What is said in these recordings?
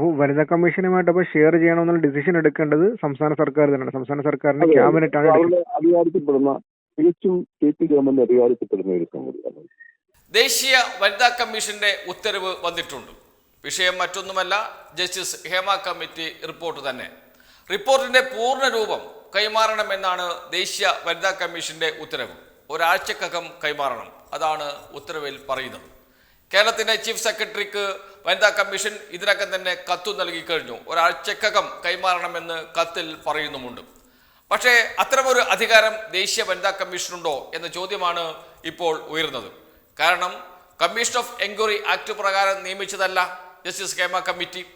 അപ്പോൾ വനിതാ കമ്മീഷനുമായിട്ട് അപ്പോൾ ഷെയർ ചെയ്യണമെന്നുള്ള ഡിസിഷൻ എടുക്കേണ്ടത് സംസ്ഥാന സർക്കാർ തന്നെയാണ്. സംസ്ഥാന സർക്കാരിന്റെ ക്യാബിനറ്റ് ആണ് അത് അവരുടെ അധികാരത്തിൽപ്പെടുന്ന തികച്ചും സ്റ്റേറ്റ് ഗവൺമെന്റ് അധികാരത്തിൽപ്പെടുന്ന ഒരു സംഗതിയാണ് ദേശീയ വനിതാ കമ്മീഷന്റെ ഉത്തരവ് വന്നിട്ടുണ്ട്. വിഷയം മറ്റൊന്നുമല്ല ജസ്റ്റിസ് ഹേമ കമ്മിറ്റി റിപ്പോർട്ട് തന്നെ. റിപ്പോർട്ടിന്റെ പൂർണ രൂപം കൈമാറണമെന്നാണ് ദേശീയ വനിതാ കമ്മീഷന്റെ ഉത്തരവ്. ഒരാഴ്ചക്കകം കൈമാറണം. അതാണ് ഉത്തരവിൽ പറയുന്നത്. കേരളത്തിന്റെ ചീഫ് സെക്രട്ടറിക്ക് വനിതാ കമ്മീഷൻ ഇതിനകം തന്നെ കത്തു നൽകി കഴിഞ്ഞു. ഒരാഴ്ചക്കകം കൈമാറണമെന്ന് കത്തിൽ പറയുന്നുമുണ്ട്. പക്ഷേ അത്തരമൊരു അധികാരം ദേശീയ വനിതാ കമ്മീഷനുണ്ടോ എന്ന ചോദ്യമാണ് ഇപ്പോൾ ഉയരുന്നത്. കാരണം കമ്മീഷൻ ഓഫ് എൻക്വയറി ആക്ട് പ്രകാരം നിയമിച്ചതല്ല justice Hema committee.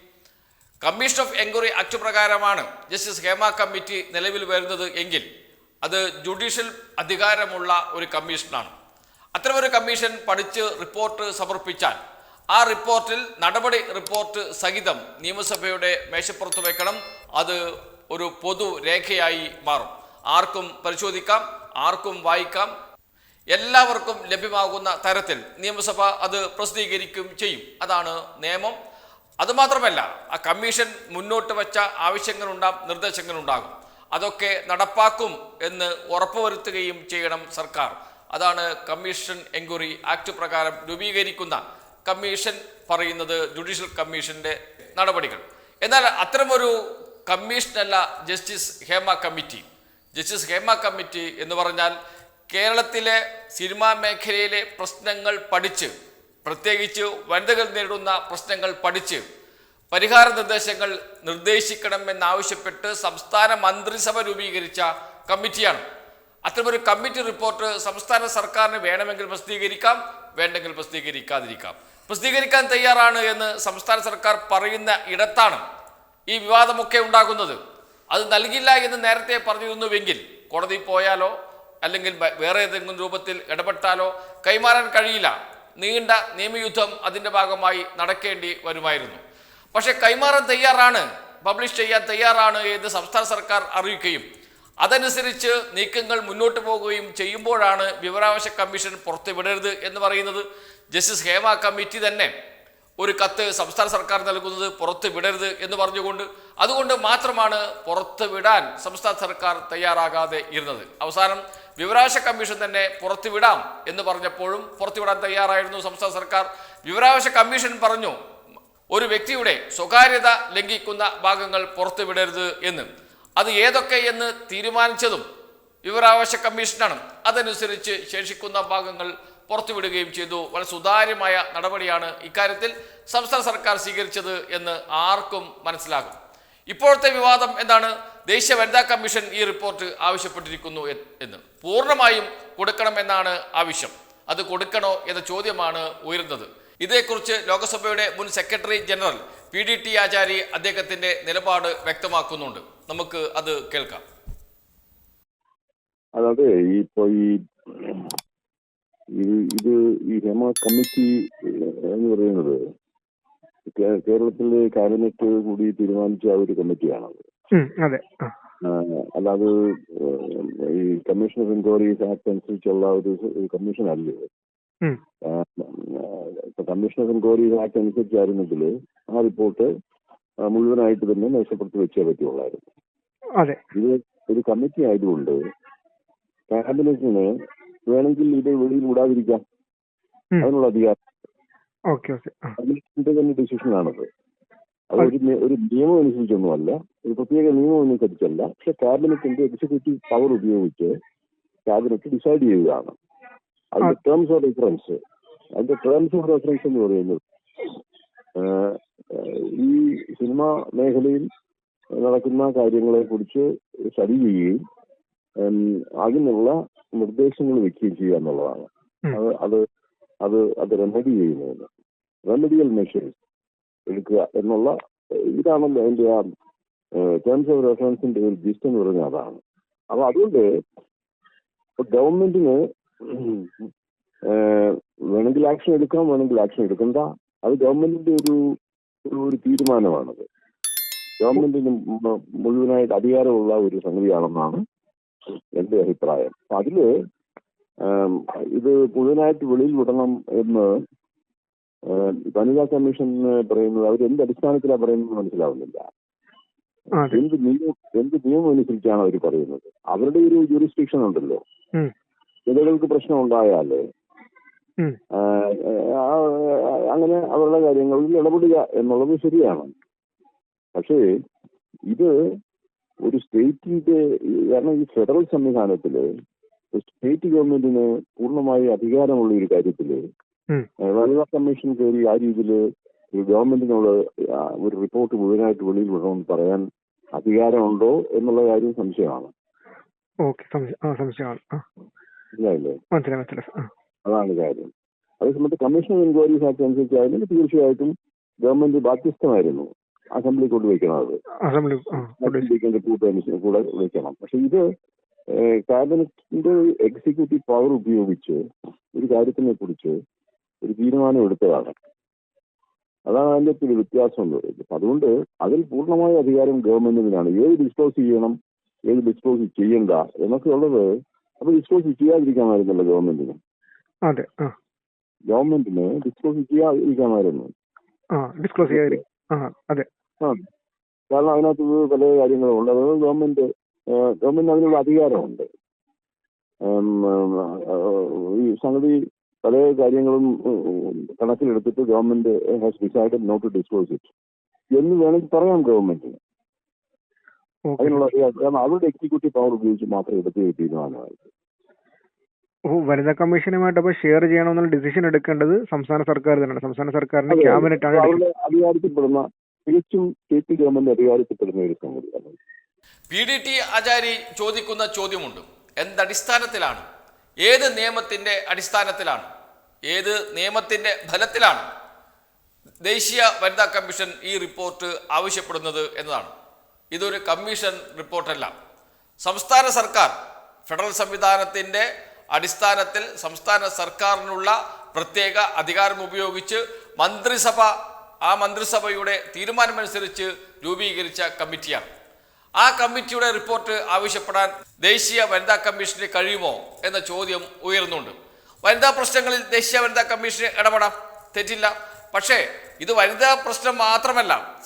Commission of enquiry act പ്രകാരമാണ് ജസ്റ്റിസ് ഹേമ കമ്മിറ്റി നിലവിൽ വരുന്നത് എങ്കിൽ അത് ജുഡീഷ്യൽ അധികാരമുള്ള ഒരു കമ്മീഷനാണ്. അത്തരമൊരു കമ്മീഷൻ പഠിച്ച് റിപ്പോർട്ട് സമർപ്പിച്ചാൽ ആ റിപ്പോർട്ടിൽ നടപടി റിപ്പോർട്ട് സഹിതം നിയമസഭയുടെ മേശപ്പുറത്ത് വെക്കണം. അത് ഒരു പൊതു രേഖയായി മാറും. ആർക്കും പരിശോധിക്കാം ആർക്കും വായിക്കാം. എല്ലാവർക്കും ലഭ്യമാകുന്ന തരത്തിൽ നിയമസഭ അത് പ്രസിദ്ധീകരിക്കും ചെയ്യും. അതാണ് നിയമം. അതുമാത്രമല്ല ആ കമ്മീഷൻ മുന്നോട്ട് വച്ച ആവശ്യങ്ങളുണ്ടാകും നിർദ്ദേശങ്ങളുണ്ടാകും. അതൊക്കെ നടപ്പാക്കും എന്ന് ഉറപ്പുവരുത്തുകയും ചെയ്യണം സർക്കാർ. അതാണ് കമ്മീഷൻ എൻക്വയറി ആക്ട് പ്രകാരം രൂപീകരിക്കുന്ന കമ്മീഷൻ പറയുന്നത് ജുഡീഷ്യൽ കമ്മീഷന്റെ നടപടികൾ. എന്നാൽ അത്തരമൊരു കമ്മീഷനല്ല justice Hema committee. Justice Hema committee എന്ന് പറഞ്ഞാൽ കേരളത്തിലെ സിനിമാ മേഖലയിലെ പ്രശ്നങ്ങൾ പഠിച്ച് പ്രത്യേകിച്ച് വനിതകൾ നേരിടുന്ന പ്രശ്നങ്ങൾ പഠിച്ച് പരിഹാര നിർദ്ദേശങ്ങൾ നിർദ്ദേശിക്കണമെന്നാവശ്യപ്പെട്ട് സംസ്ഥാന മന്ത്രിസഭ രൂപീകരിച്ച കമ്മിറ്റിയാണ്. അത്തരമൊരു കമ്മിറ്റി റിപ്പോർട്ട് സംസ്ഥാന സർക്കാരിന് വേണമെങ്കിൽ പ്രസിദ്ധീകരിക്കാം വേണ്ടെങ്കിൽ പ്രസിദ്ധീകരിക്കാതിരിക്കാം. പ്രസിദ്ധീകരിക്കാൻ തയ്യാറാണ് എന്ന് സംസ്ഥാന സർക്കാർ പറയുന്ന ഇടത്താണ് ഈ വിവാദമൊക്കെ ഉണ്ടാകുന്നത്. അത് നൽകില്ല എന്ന് നേരത്തെ പറഞ്ഞിരുന്നുവെങ്കിൽ കോടതി പോയാലോ അല്ലെങ്കിൽ വേറെ ഏതെങ്കിലും രൂപത്തിൽ ഇടപെട്ടാലോ കൈമാറാൻ കഴിയില്ല. നീണ്ട നിയമയുദ്ധം അതിന്റെ ഭാഗമായി നടക്കേണ്ടി വരുമായിരുന്നു. പക്ഷേ കൈമാറാൻ തയ്യാറാണ് പബ്ലിഷ് ചെയ്യാൻ തയ്യാറാണ് എന്ന് സംസ്ഥാന സർക്കാർ അറിയിക്കുകയും അതനുസരിച്ച് നീക്കങ്ങൾ മുന്നോട്ട് പോകുകയും ചെയ്യുമ്പോഴാണ് വിവരാവകാശ കമ്മീഷൻ പുറത്തുവിടരുത് എന്ന് പറയുന്നത്. ജസ്റ്റിസ് ഹേമ കമ്മിറ്റി തന്നെ ഒരു കത്ത് സംസ്ഥാന സർക്കാർ നൽകുന്നത് പുറത്ത് വിടരുത് എന്ന് പറഞ്ഞുകൊണ്ട് അതുകൊണ്ട് മാത്രമാണ് പുറത്ത് വിടാൻ സംസ്ഥാന സർക്കാർ തയ്യാറാകാതെ ഇരുന്നത്. അവസാനം വിവരാവകാശ കമ്മീഷൻ തന്നെ പുറത്തുവിടാം എന്ന് പറഞ്ഞപ്പോഴും പുറത്തുവിടാൻ തയ്യാറായിരുന്നു സംസ്ഥാന സർക്കാർ. വിവരാവകാശ കമ്മീഷൻ പറഞ്ഞു ഒരു വ്യക്തിയുടെ സ്വകാര്യത ലംഘിക്കുന്ന ഭാഗങ്ങൾ പുറത്തുവിടരുത് എന്ന്. അത് ഏതൊക്കെ എന്ന് തീരുമാനിച്ചതും വിവരാവകാശ കമ്മീഷനാണ്. അതനുസരിച്ച് ശേഷിക്കുന്ന ഭാഗങ്ങൾ പുറത്തുവിടുകയും ചെയ്തു. വളരെ സുതാര്യമായ നടപടിയാണ് ഇക്കാര്യത്തിൽ സംസ്ഥാന സർക്കാർ സ്വീകരിച്ചത് എന്ന് ആർക്കും മനസ്സിലാകും. ഇപ്പോഴത്തെ വിവാദം എന്താണ്? ദേശീയ വനിതാ കമ്മീഷൻ ഈ റിപ്പോർട്ട് ആവശ്യപ്പെട്ടിരിക്കുന്നു എന്ന്. പൂർണമായും കൊടുക്കണമെന്നാണ് ആവശ്യം. അത് കൊടുക്കണോ എന്ന ചോദ്യമാണ് ഉയരുന്നത്. ഇതേക്കുറിച്ച് ലോക്സഭയുടെ മുൻ secretary general P D T Achari അദ്ദേഹത്തിന്റെ നിലപാട് വ്യക്തമാക്കുന്നുണ്ട്. നമുക്ക് അത് കേൾക്കാം. അതായത് ഈ ഇപ്പൊ ഈ ഇത് ഈ ഹേമ കമ്മിറ്റി എന്ന് പറയുന്നത് കേരളത്തിലെ കാബിനറ്റ് കൂടി തീരുമാനിച്ച ആ ഒരു കമ്മിറ്റിയാണ് അത്. അല്ലാതെ ഈ കമ്മീഷൻ ഓഫ് എൻക്വയറീസ് ആക്ട് അനുസരിച്ചുള്ള ഒരു കമ്മീഷൻ അല്ല? കമ്മീഷൻ ഓഫ് എൻക്വയറീസ് ആക്ട് അനുസരിച്ചായിരുന്നെങ്കിൽ ആ റിപ്പോർട്ട് മുഴുവനായിട്ട് തന്നെ മേശപ്പുറത്ത് വെച്ചേ പറ്റുള്ളായിരുന്നു. ഇത് ഒരു കമ്മിറ്റി ആയതുകൊണ്ട് ക്യാബിനറ്റിന് വേണമെങ്കിൽ ഇത് വെളിയിൽ വിടാതിരിക്കാം. അതിനുള്ള അധികാരം. ആ. തന്നെ ഡിസിഷനാണത്. അത് ഒരു നിയമം അനുസരിച്ചൊന്നുമല്ല ഒരു പ്രത്യേക നിയമം അനുസരിച്ചല്ല പക്ഷെ ക്യാബിനറ്റിന്റെ എക്സിക്യൂട്ടീവ് പവർ ഉപയോഗിച്ച് ക്യാബിനറ്റ് ഡിസൈഡ് ചെയ്യുകയാണ്. അതിന്റെ ടേംസ് ഓഫ് റെഫറൻസ് അതിന്റെ ടേംസ് ഓഫ് റെഫറൻസ് എന്ന് പറയുന്നത് ഈ സിനിമാ മേഖലയിൽ നടക്കുന്ന കാര്യങ്ങളെ കുറിച്ച് സ്റ്റഡി ചെയ്യുകയും അതിനുള്ള നിർദ്ദേശങ്ങൾ വെക്കുകയും ചെയ്യുക എന്നുള്ളതാണ്. അത് അത് അത് അത് റെമഡി ചെയ്യുന്നതിന്. റെമഡിയൽ മെഷേഴ്സ് എടുക്കുക എന്നുള്ള ഇതാണ് ഇതാണല്ലോ അതിന്റെ ആ ടേംസ് ഓഫ് റെഫറൻസിന്റെ ഒരു ജിസ്റ്റ് എന്ന് പറഞ്ഞാൽ അതാണ്. അപ്പൊ അതുകൊണ്ട് ഗവൺമെന്റിന് വേണമെങ്കിൽ ആക്ഷൻ എടുക്കാം വേണമെങ്കിൽ ആക്ഷൻ എടുക്കണ്ട. അത് ഗവൺമെന്റിന്റെ ഒരു- ഒരു തീരുമാനമാണത്. ഗവൺമെന്റിന് മുഴുവനായിട്ട് അധികാരമുള്ള ഒരു സംഗതിയാണെന്നാണ് എന്റെ അഭിപ്രായം. അപ്പൊ അതിൽ ഇത് മുഴുവനായിട്ട് വെളിയിൽ വിടണം എന്ന് വനിതാ കമ്മീഷൻ പറയുന്നത് അവർ എന്ത് അടിസ്ഥാനത്തിലാണ് പറയുന്നത് മനസ്സിലാവുന്നില്ല എന്ത് നിയമം എന്ത് നിയമം അനുസരിച്ചാണ് അവർ പറയുന്നത്? അവരുടെ ഒരു ജൂറിസ്ഡിക്ഷൻ ഉണ്ടല്ലോ. ഉം, പ്രശ്നം ഉണ്ടായാലേ അങ്ങനെ അവരുടെ കാര്യങ്ങളിൽ ഇടപെടുക എന്നുള്ളത് ശരിയാണ്. പക്ഷേ ഇത് ഒരു സ്റ്റേറ്റിന്റെ കാരണം ഈ ഫെഡറൽ സംവിധാനത്തിൽ സ്റ്റേറ്റ് ഗവൺമെന്റിന് പൂർണമായി അധികാരമുള്ള ഒരു കാര്യത്തിൽ. വനിതാ കമ്മീഷൻ കയറി ആ രീതിയിൽ ഗവൺമെന്റിനുള്ള ഒരു റിപ്പോർട്ട് മുഴുവനായിട്ട് വെളിയിൽ വിടണമെന്ന് പറയാൻ അധികാരമുണ്ടോ എന്നുള്ള കാര്യം സംശയമാണ്. അതാണ് കാര്യം. അതേസമയത്ത് കമ്മീഷൻ എൻക്വയറീസ് ആക്ട് അനുസരിച്ചായാലും തീർച്ചയായിട്ടും ഗവൺമെന്റ് ബാധ്യസ്ഥമായിരുന്നു അസംബ്ലി കൊണ്ട് വയ്ക്കണത് അത്. അസംബ്ലി കൂടെ വയ്ക്കണം പക്ഷെ ഇത് ക്യാബിനറ്റിന്റെ എക്സിക്യൂട്ടീവ് പവർ ഉപയോഗിച്ച് ഒരു കാര്യത്തിനെ കുറിച്ച് ഒരു തീരുമാനം എടുത്തതാണ്. അതാണ് അതിന്റെ ഒരു വ്യത്യാസം എന്ന് പറയുന്നത് അതുകൊണ്ട് അതിൽ പൂർണമായ അധികാരം ഗവൺമെന്റിനാണ്. ഏത് ഡിസ്ക്ലോസ് ചെയ്യണം ഏത് ഡിസ്ക്ലോസ് ചെയ്യണ്ട എന്നൊക്കെ ഉള്ളത് അപ്പൊ ഡിസ്ക്ലോസ് ചെയ്യാതിരിക്കാമായിരുന്നല്ലോ ഗവൺമെന്റിന്. അതെ ഗവൺമെന്റിന് ഡിസ്ക്ലോസ് ചെയ്യാതിരിക്കാമായിരുന്നു. ഡിസ്ക്ലോസ് ചെയ്യാതിരിക്കും അതെ. ആ. കാരണം അതിനകത്ത് പല കാര്യങ്ങളും ഉണ്ട് അതായത് ഗവൺമെന്റ് ഗവൺമെന്റ് ഗവൺമെന്റിന് അതിനുള്ള അധികാരമുണ്ട്. ഈ സംഗതി പല കാര്യങ്ങളും കണക്കിലെടുത്തിട്ട് government has decide not to disclose it എന്ന് വേണമെങ്കിൽ പറയാം ഗവൺമെന്റിന് അതിനുള്ള കാരണം അവരുടെ എക്സിക്യൂട്ടീവ് പവർ ഉപയോഗിച്ച് മാത്രം എടുത്ത തീരുമാനമായിട്ട് ഓ വനിതാ കമ്മീഷനുമായിട്ട് അപ്പൊ ഷെയർ ചെയ്യണമെന്നുള്ള ഡിസിഷൻ എടുക്കേണ്ടത് സംസ്ഥാന സർക്കാർ തന്നെയാണ്. സംസ്ഥാന സർക്കാരിന്റെ ക്യാബിനറ്റ് ആണ് അധികാരത്തിൽപ്പെടുന്ന തികച്ചും കെ പി ഗവൺമെന്റ് അധികാരത്തിൽപ്പെടുന്ന ഒരു സംഗതിയാണ് പി ഡി ടി ആചാരി ചോദിക്കുന്ന ചോദ്യമുണ്ട്. എന്തടിസ്ഥാനത്തിലാണ്? ഏത് നിയമത്തിന്റെ അടിസ്ഥാനത്തിലാണ്? ഏത് നിയമത്തിന്റെ ഫലത്തിലാണ് ദേശീയ വനിതാ കമ്മീഷൻ ഈ റിപ്പോർട്ട് ആവശ്യപ്പെടുന്നത് എന്നതാണ്. ഇതൊരു കമ്മീഷൻ റിപ്പോർട്ടല്ല. സംസ്ഥാന സർക്കാർ ഫെഡറൽ സംവിധാനത്തിന്റെ അടിസ്ഥാനത്തിൽ സംസ്ഥാന സർക്കാരിനുള്ള പ്രത്യേക അധികാരം ഉപയോഗിച്ച് മന്ത്രിസഭ ആ മന്ത്രിസഭയുടെ തീരുമാനമനുസരിച്ച് രൂപീകരിച്ച കമ്മിറ്റിയാണ്. ആ കമ്മിറ്റിയുടെ റിപ്പോർട്ട് ആവശ്യപ്പെടാൻ ദേശീയ വനിതാ കമ്മീഷന് കഴിയുമോ എന്ന ചോദ്യം ഉയർന്നുണ്ട് വനിതാ പ്രശ്നങ്ങളിൽ ദേശീയ വനിതാ കമ്മീഷന് ഇടപെടാം. തെറ്റില്ല. പക്ഷേ ഇത് വനിതാ പ്രശ്നം മാത്രമല്ല.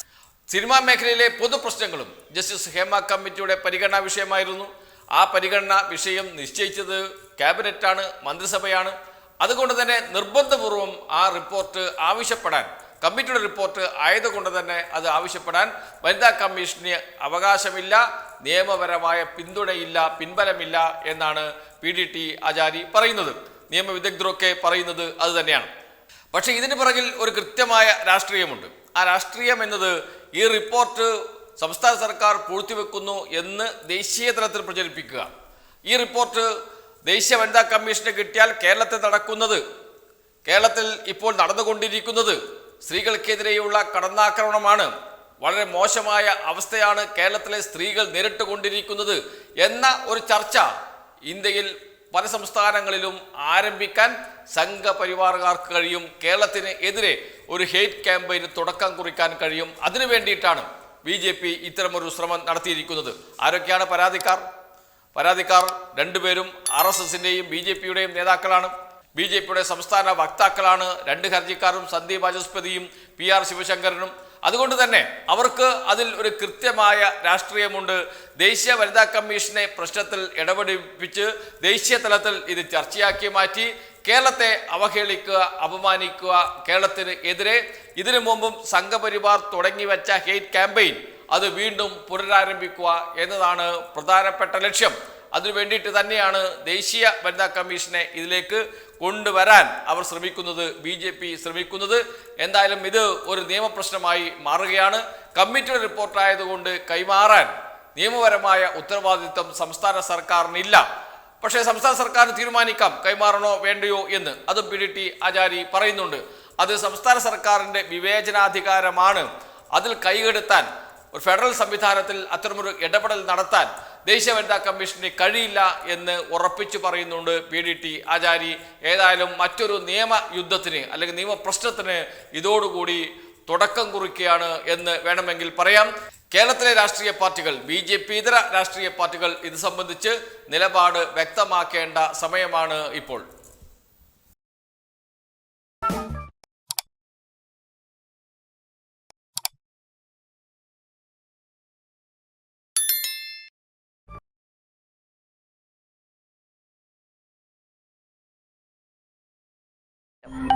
സിനിമാ മേഖലയിലെ പൊതുപ്രശ്നങ്ങളും ജസ്റ്റിസ് ഹേമ കമ്മിറ്റിയുടെ പരിഗണനാ വിഷയമായിരുന്നു. ആ പരിഗണന വിഷയം നിശ്ചയിച്ചത് ക്യാബിനറ്റാണ് മന്ത്രിസഭയാണ്. അതുകൊണ്ട് തന്നെ നിർബന്ധപൂർവം ആ റിപ്പോർട്ട് ആവശ്യപ്പെടാൻ കമ്മിറ്റിയുടെ റിപ്പോർട്ട് ആയതുകൊണ്ട് തന്നെ അത് ആവശ്യപ്പെടാൻ വനിതാ കമ്മീഷന് അവകാശമില്ല നിയമപരമായ പിന്തുണയില്ല പിൻബലമില്ല എന്നാണ് പി ഡി ടി ആചാരി പറയുന്നത്. നിയമവിദഗ്ധരൊക്കെ പറയുന്നത് അത് തന്നെയാണ്. പക്ഷേ ഇതിന് പിറകിൽ ഒരു കൃത്യമായ രാഷ്ട്രീയമുണ്ട്. ആ രാഷ്ട്രീയം എന്നത് ഈ റിപ്പോർട്ട് സംസ്ഥാന സർക്കാർ പൂഴ്ത്തിവെക്കുന്നു എന്ന് ദേശീയ തലത്തിൽ പ്രചരിപ്പിക്കുക. ഈ റിപ്പോർട്ട് ദേശീയ വനിതാ കമ്മീഷന് കിട്ടിയാൽ കേരളത്തിൽ നടക്കുന്നത് കേരളത്തിൽ ഇപ്പോൾ നടന്നുകൊണ്ടിരിക്കുന്നത് സ്ത്രീകൾക്കെതിരെയുള്ള കടന്നാക്രമണമാണ്. വളരെ മോശമായ അവസ്ഥയാണ് കേരളത്തിലെ സ്ത്രീകൾ നേരിട്ടുകൊണ്ടിരിക്കുന്നത് എന്ന ഒരു ചർച്ച ഇന്ത്യയിൽ പല സംസ്ഥാനങ്ങളിലും ആരംഭിക്കാൻ സംഘപരിവാറുകാർക്ക് കഴിയും. കേരളത്തിന് എതിരെ ഒരു ഹെയ്റ്റ് ക്യാമ്പയിന് തുടക്കം കുറിക്കാൻ കഴിയും. അതിനു വേണ്ടിയിട്ടാണ് ബി ജെ പി ഇത്തരമൊരു ശ്രമം നടത്തിയിരിക്കുന്നത്. ആരൊക്കെയാണ് പരാതിക്കാർ? പരാതിക്കാർ രണ്ടുപേരും ആർ എസ് എസിന്റെയും ബി ജെ പിയുടെയും നേതാക്കളാണ്. ബി ജെ പിയുടെ സംസ്ഥാന വക്താക്കളാണ് രണ്ട് ഹർജിക്കാരും സന്ദീപ് വാചസ്പതിയും പി ആർ ശിവശങ്കരനും അതുകൊണ്ട് തന്നെ അവർക്ക് അതിൽ ഒരു കൃത്യമായ രാഷ്ട്രീയമുണ്ട്. ദേശീയ വനിതാ കമ്മീഷനെ പ്രശ്നത്തിൽ ഇടപെടിപ്പിച്ച് ദേശീയ തലത്തിൽ ഇത് ചർച്ചയാക്കി മാറ്റി കേരളത്തെ അവഹേളിക്കുക അപമാനിക്കുക കേരളത്തിന് എതിരെ. ഇതിനു മുമ്പും സംഘപരിവാർ തുടങ്ങിവെച്ച ഹെയ്റ്റ് ക്യാമ്പയിൻ അത് വീണ്ടും പുനരാരംഭിക്കുക എന്നതാണ് പ്രധാനപ്പെട്ട ലക്ഷ്യം. അതിനു വേണ്ടിയിട്ട് തന്നെയാണ് ദേശീയ വനിതാ കമ്മീഷനെ ഇതിലേക്ക് കൊണ്ടുവരാൻ അവർ ശ്രമിക്കുന്നത് ബി ജെ പി ശ്രമിക്കുന്നത്. എന്തായാലും ഇത് ഒരു നിയമപ്രശ്നമായി മാറുകയാണ്. കമ്മിറ്റിയുടെ റിപ്പോർട്ടായതുകൊണ്ട് കൈമാറാൻ നിയമപരമായ ഉത്തരവാദിത്വം സംസ്ഥാന സർക്കാരിനില്ല. പക്ഷേ സംസ്ഥാന സർക്കാരിന് തീരുമാനിക്കാം കൈമാറണോ വേണ്ടയോ എന്ന്. അതും പി ഡി ടി ആചാരി പറയുന്നുണ്ട്. അത് സംസ്ഥാന സർക്കാരിന്റെ വിവേചനാധികാരമാണ്. അതിൽ കൈകെടുത്താൻ ഒരു ഫെഡറൽ സംവിധാനത്തിൽ അത്തരമൊരു ഇടപെടൽ നടത്താൻ ദേശീയ വനിതാ കമ്മീഷന് കഴിയില്ല എന്ന് ഉറപ്പിച്ചു പറയുന്നുണ്ട് പി ഡി ടി ആചാരി. ഏതായാലും മറ്റൊരു നിയമ യുദ്ധത്തിന് അല്ലെങ്കിൽ നിയമ പ്രശ്നത്തിന് ഇതോടുകൂടി തുടക്കം കുറിക്കുകയാണ് എന്ന് വേണമെങ്കിൽ പറയാം. കേരളത്തിലെ രാഷ്ട്രീയ പാർട്ടികൾ ബി ജെ പി ഇതര രാഷ്ട്രീയ പാർട്ടികൾ ഇത് സംബന്ധിച്ച് നിലപാട് വ്യക്തമാക്കേണ്ട സമയമാണ് ഇപ്പോൾ. you